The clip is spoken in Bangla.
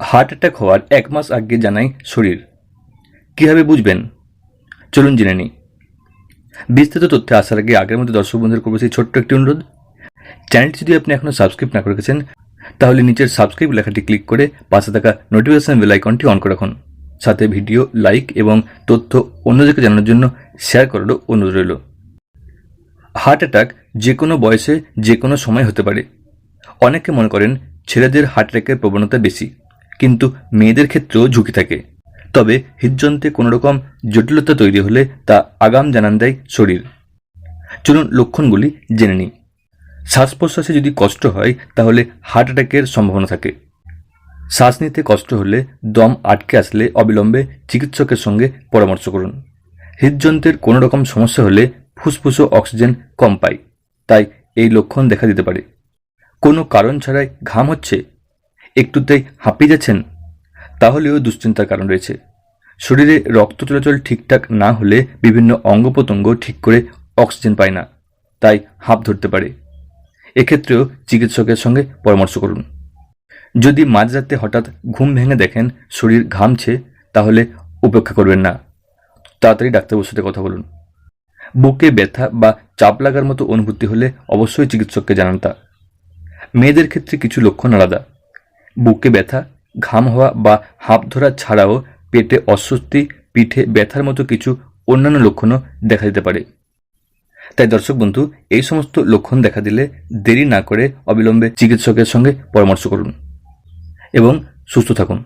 হার্ট অ্যাটাক হওয়ার এক মাস আগে জানাই শরীর। কীভাবে বুঝবেন? চলুন জেনে নিই। বিস্তারিত তথ্যে আসার আগে আগের মধ্যে দর্শক বন্ধুদের করব সেই ছোট্ট একটি অনুরোধ। চ্যানেলটি যদি আপনি এখনও সাবস্ক্রাইব না করে রেখেছেন তাহলে নিচের সাবস্ক্রাইব লেখাটি ক্লিক করে পাশে থাকা নোটিফিকেশন বেল আইকনটি অন করে রাখুন। সাথে ভিডিও, লাইক এবং তথ্য অন্যদেরকে জানানোর জন্য শেয়ার করারও অনুরোধ রইল। হার্ট অ্যাটাক যে কোনো বয়সে যে কোনো সময় হতে পারে। অনেকে মনে করেন ছেলেদের হার্ট অ্যাটাকের প্রবণতা বেশি। কিন্তু মেয়েদের ক্ষেত্রেও ঝুঁকি থাকে। তবে হৃদযন্ত্রে কোনোরকম জটিলতা তৈরি হলে তা আগাম জানান দেয় শরীর। চলুন লক্ষণগুলি জেনে নিই। শ্বাস প্রশ্বাসে যদি কষ্ট হয়, তাহলে হার্ট অ্যাটাকের সম্ভাবনা থাকে। শ্বাস নিতে কষ্ট হলে দম আটকে আসলে অবিলম্বে চিকিৎসকের সঙ্গে পরামর্শ করুন। হৃদযন্ত্রের কোনো রকম সমস্যা হলে ফুসফুসও অক্সিজেন কম পায় তাই এই লক্ষণ দেখা দিতে পারে। কোনো কারণ ছাড়াই ঘাম হচ্ছে একটুতেই হাঁপিয়ে যাচ্ছেন, তাহলেও দুশ্চিন্তার কারণ রয়েছে। শরীরে রক্ত চলাচল ঠিকঠাক না হলে বিভিন্ন অঙ্গ প্রত্যঙ্গ ঠিক করে অক্সিজেন পায় না, তাই হাঁপ ধরতে পারে। এক্ষেত্রেও চিকিৎসকের সঙ্গে পরামর্শ করুন। যদি মাঝরাতে হঠাৎ ঘুম ভেঙে দেখেন শরীর ঘামছে, তাহলে উপেক্ষা করবেন না। তাড়াতাড়ি ডাক্তারবাবুর সাথে কথা বলুন। বুকে ব্যথা বা চাপ লাগার মতো অনুভূতি হলে অবশ্যই চিকিৎসককে জানান তা। মেয়েদের ক্ষেত্রে কিছু লক্ষণ আলাদা। বুকে ব্যথা, ঘাম হওয়া বা হাঁপ ধরা ছাড়াও পেটে অস্বস্তি, পিঠে ব্যথার মতো কিছু অন্যান্য লক্ষণও দেখা দিতে পারে। তাই দর্শক বন্ধু, এই সমস্ত লক্ষণ দেখা দিলে দেরি না করে অবিলম্বে চিকিৎসকের সঙ্গে পরামর্শ করুন এবং সুস্থ থাকুন।